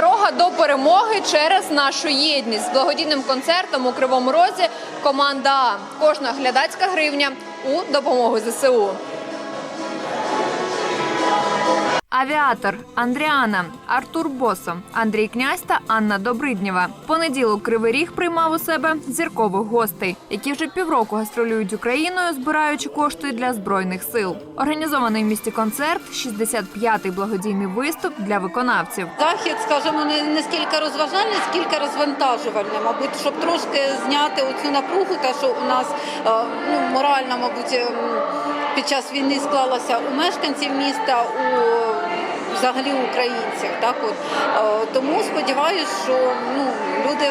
Дорога до перемоги через нашу єдність з благодійним концертом у Кривому Розі. Команда А. Кожна глядацька гривня у допомогу ЗСУ. Авіатор Андріана, Артур Босо, Андрій Князь та Анна Добриднєва. Понеділок Кривий Ріг приймав у себе зіркових гостей, які вже півроку гастролюють Україною, збираючи кошти для збройних сил. Організований в місті концерт, 65-й благодійний виступ для виконавців. Захід, скажімо, не, не стільки розважальний, скільки розвантажувальний, мабуть, щоб трошки зняти оцю напругу, те, що у нас е, ну, морально, мабуть, ем, під час війни склалася у мешканців міста, у взагалі українців. Так от Е, тому сподіваюся, що ну люди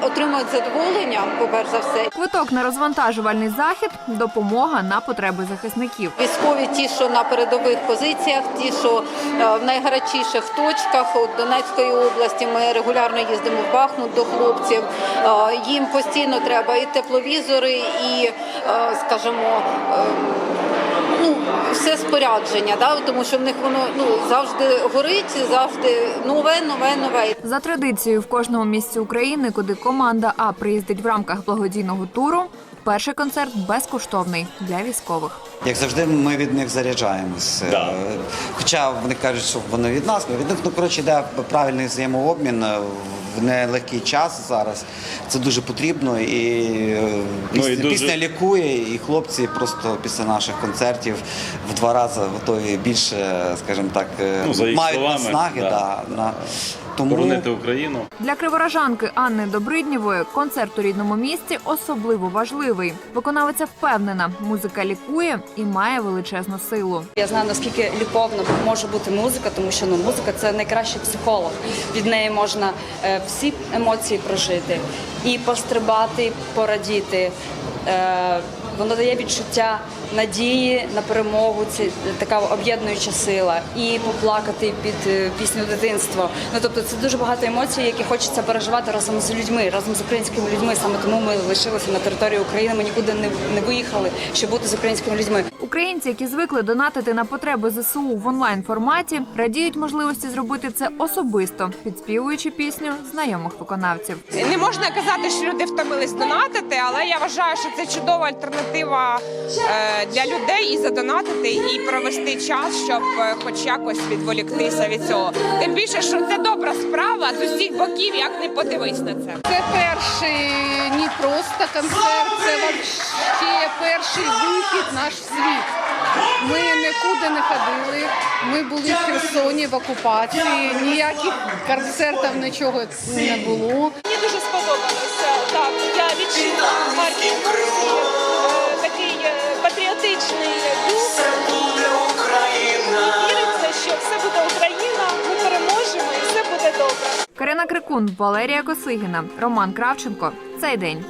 отримають задоволення, по-перше за все, Квиток на розвантажувальний захід допомога на потреби захисників. Військові ті, що на передових позиціях, ті, що е, в найгарячіших точках От Донецької області, ми регулярно їздимо в Бахмут до хлопців. Е, Їм постійно треба і тепловізори, і, скажімо, все спорядження, да? тому що в них воно ну, завжди горить, завжди нове, нове, нове. За традицією, в кожному місці України, куди команда А приїздить в рамках благодійного туру, перший концерт безкоштовний для військових. Як завжди, ми від них заряджаємось. Да. Хоча вони кажуть, що вони від нас, ми від них ну коротше йде правильний взаємообмін е, в нелегкий час зараз. Це дуже потрібно і, е, Ну, пісня, і дуже- пісня лікує, і хлопці просто після наших концертів в два рази готові більше, скажімо так, е, Ну, за їх мають словами, наснаги. да. Да, на, тому боронити Україну. Для криворожанки Анни Добриднєвої концерт у рідному місті особливо важливий. Виконавиця впевнена, музика лікує і має величезну силу. Я знаю наскільки ліковно може бути музика, тому що ну музика це найкращий психолог. Від неї можна е, всі емоції прожити і пострибати, порадіти. Е, воно дає відчуття надії на перемогу. Це така об'єднуюча сила, і поплакати під е, пісню дитинства. Ну тобто, це дуже багато емоцій, які хочеться переживати разом з людьми, разом з українськими людьми. Саме тому ми лишилися на території України. Ми нікуди не, не виїхали, щоб бути з українськими людьми. Українці, які звикли донатити на потреби ЗСУ в онлайн форматі, радіють можливості зробити це особисто, підспівуючи пісню знайомих виконавців. Не можна казати, що люди втомились донатити, але я вважаю, що це чудова альтернатива е, для людей і задонатити, і провести час, щоб е, хоч якось відволіктися від цього. Тим більше, що це добра справа з усіх боків, як не подивись на це. Це перший не просто концерт, це вообще перший вихід наш в світ. Ми нікуди не ходили. Ми були в Херсоні в окупації. Ніяких концертів нічого не було. Мені дуже сподобалося. Так, я відчула Марків Карина Крикун, Валерія Косигіна, Роман Кравченко. Цей день.